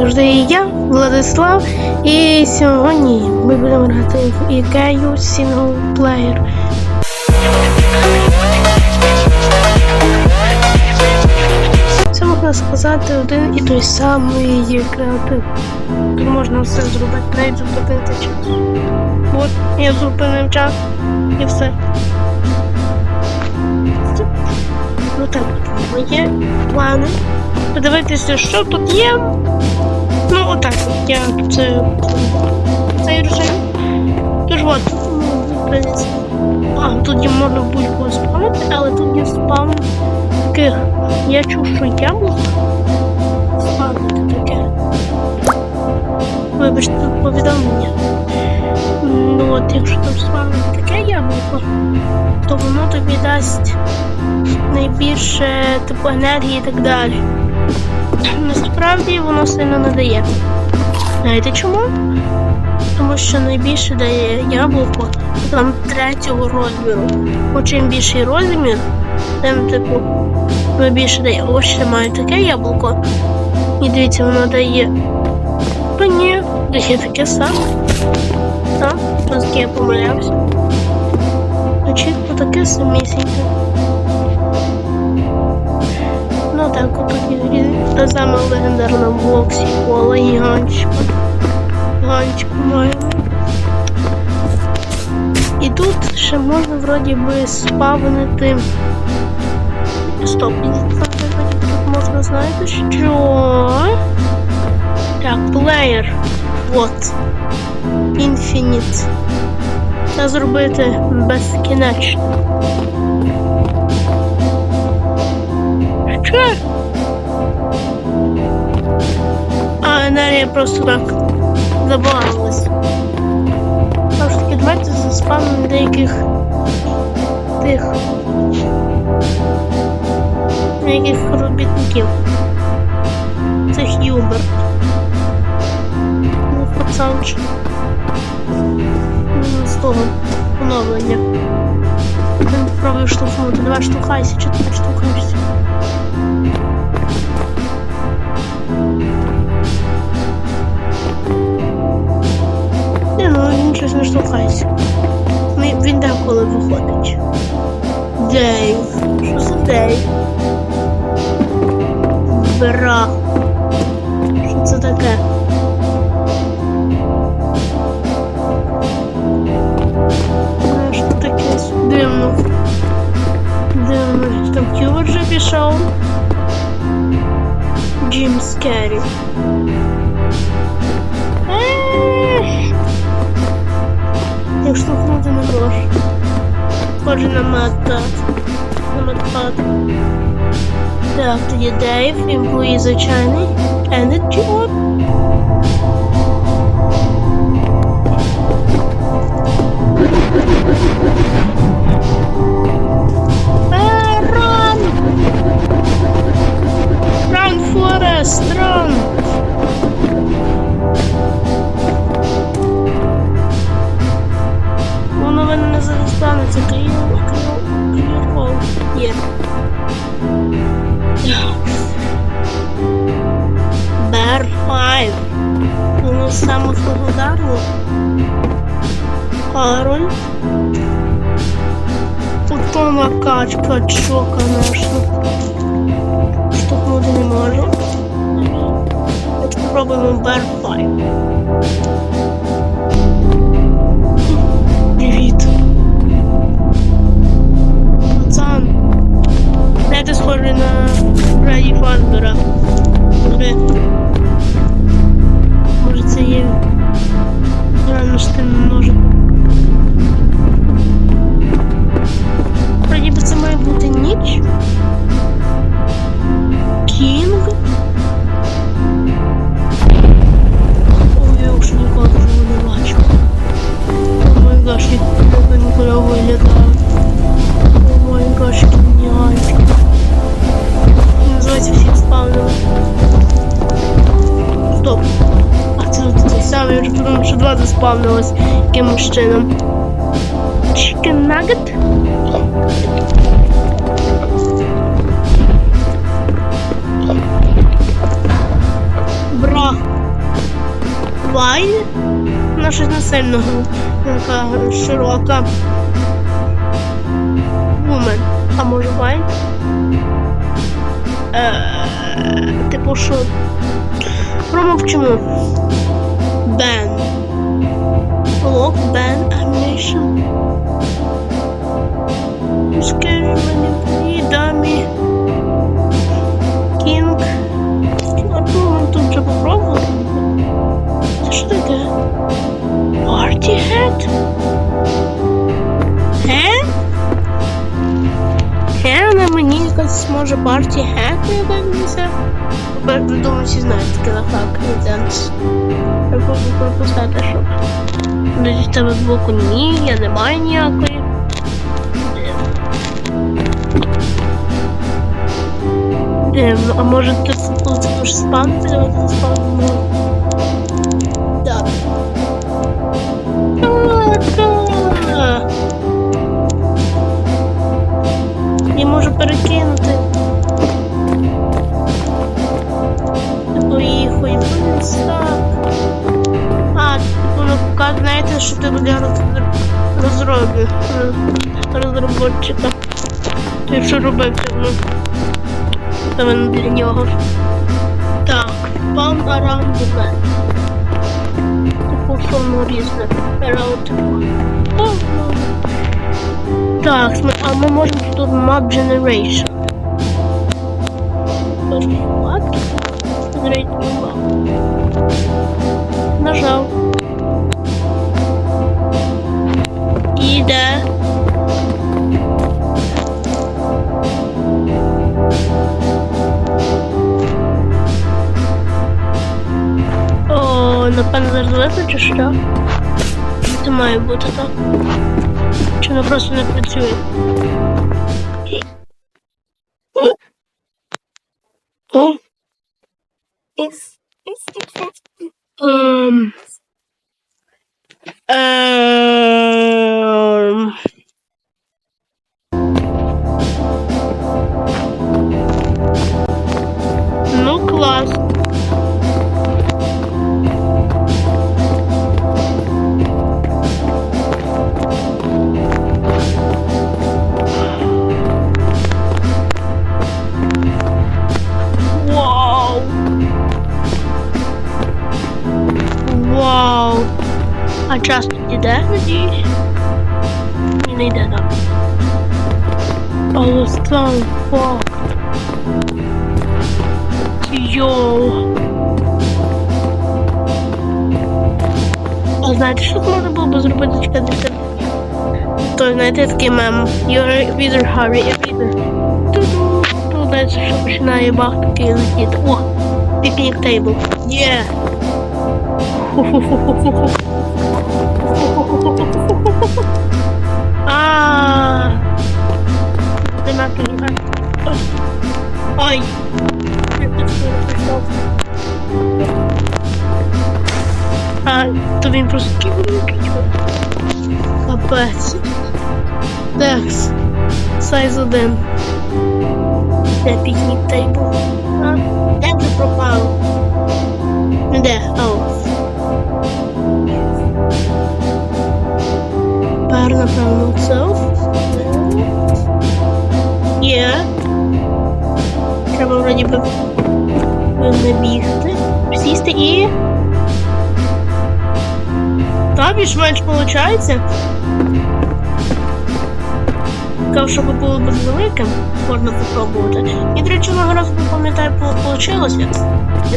завжди я, Владислав, і сьогодні ми будемо грати в Ікею сінглплеєр. Це можна сказати один і той самий креатив. Тут можна все зробити, навіть зупинити час. От, я зупинив час і все. Є плани. Подивитися, що тут є. Ну, отак от я це цей режим. Тож от, ну. А, тут є можна будь-кого спавнити, але тут є спавн таких. Я чув, що яблуко спавнити таке. Вибачте, тут повідомлення. Ну от, якщо там спавнити таке яблуко, то воно тобі дасть найбільше типу енергії і так далі. Насправді воно сильно не дає. Знаєте чому? Тому що найбільше дає яблуко там третього розміру. Бо чим більший розмір, тим типу найбільше дає. Ось ще маю таке яблуко. І дивіться, воно дає. Та ні, дає таке саме. Так, трошки я помилявся. Значить, таке самісіньке. Ну так, от і та сама легендарна в боксі кола гігантська. Гігантську маємо. І тут ще можна вроді би спавнити. Стоп, і тут можна знаєте що? Так, плеєр. Вот. Infinite. Це зробити безкінечно. Що? А, енергія просто так забагалась. Тож таки, давайте заспавнимо деяких тих деяких робітників. Це Х'юбер. Ну, пацанчик. Ну, оновлення. Він пробую штовхнути. Давай штовхайся, чи ти не штовхаєшся? Не, ну він щось не штовхається. Він деколи виходить. Дейв. Що за Дейв? Бра. Що це таке? Джим Скеррі. Ех. Я штовхнути не можу. Схоже на мата. На матпад. Так, тоді Дейв, імплуї звичайний. Energy Orb. Run, Forest, run! Воно мене не застанеться, клір, клір, хол. Є. Бер 5. Воно саме благодарно. Харольд. Ото накачка, чо, конечно. woman, but five. От я вже подумав, що два заспавнилось якимось чином. Chicken nugget? Бра. Вайн. Вона щось не така широка. Вумен. А може Вайн? Е, типу що? Промовчимо. Бен. Лок, Бен, Animation. Скажи мені, дамі. Кінг. То тут вже попробували. Це що таке? Party hat? Ге? Ге на мені якась може party hat якась? Тепер думаю, всі знають таке. Денс. Я буду пропускати, щоб в тебе збоку ні, я не маю ніякої. Дивно, а може ти спам? Давайте спам. Так. Я можу перекинути. Поїхай. А, ну, знаєте, що ти для роз- розробі, роз- розробника. Ти що робив ну, саме для нього. Так, the map. Типу, воно різне. Ну. Так, а ми можемо тут map generation. Іде. О, напевно, зараз виключу, що? Це має бути так. Чи воно просто не працює? Ем. Ем. Час тут іде, надіюсь? Ні, не йде, так. Але сам факт. Йоу. А знаєте, що можна було б зробити чекати? То, знаєте, такий мем. You're either hurry, either. Ту-ду. То далі, що починає бах такий летіти. О! Пікнік тейбл. Є! А. Ой. Я тут пішов. А, то він просто ківернув. Капець. Текс. Сайз один. Де пікнік тейбл? А, де ти пропав? Де? Ау. Тепер, напевно, це. Є. Вроді би не бігти. Сісти і. Та більш-менш виходить. Сказав, щоб було б великим, можна попробувати. І, до речі, на не пам'ятаю, вийшло.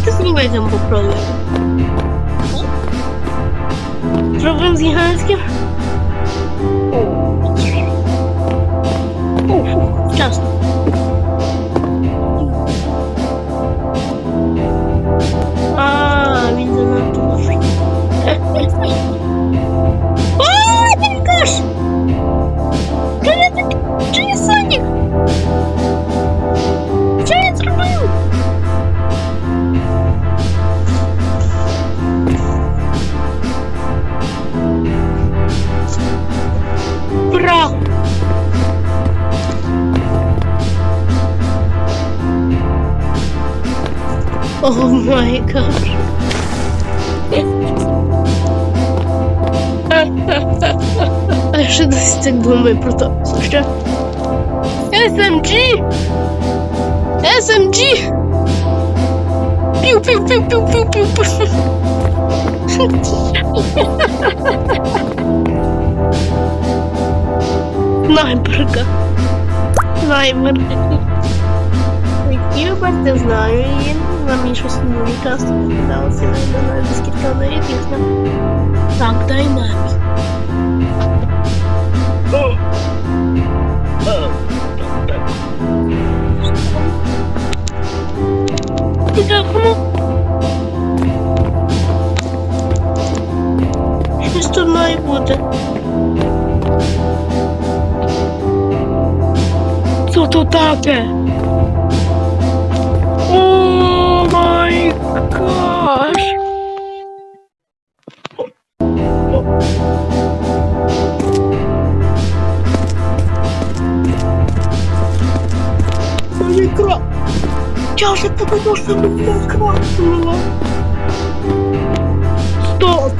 Це з великим попробуємо. Зробимо з гігантським. Вчасно. Oh my gosh. А ще досі так думаю про то. Що? SMG! SMG! Пів, пів, пів, пів, пів, пів, пів. Снайперка. Снайперка. відтів, не знаю, і нам і щось нові часто покидалося, не знаю, десь кілька однорів. Так, дай навіть. Тільки? Щось тут має бути. Що тут таке? Микро! Я же потому что у меня микро было. Стоп!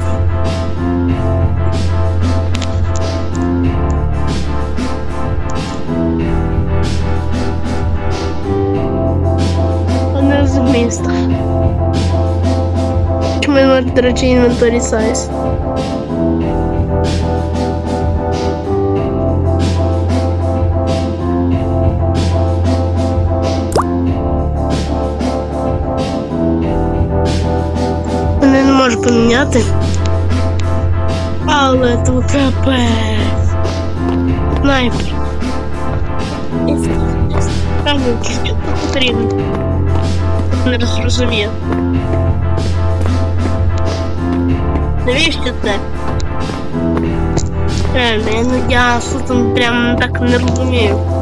Одне з міст. Чому, до речі, інвентарі сайз. Поменяты. Алла то капець. Снайпер. Там потрібно. Не розрозумів. Навіщо це? Реально, ну, я, я, я, я, я, я, я, я, я, я, я,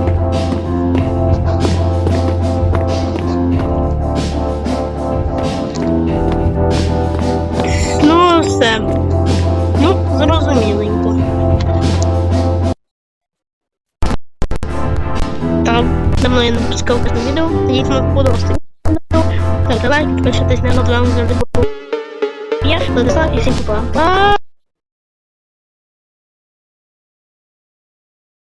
ссылка в каждом видео. Надеюсь, вам буду Ставьте лайк, подпишитесь на канал, вам завжди буду. Я Владислав и всем пока.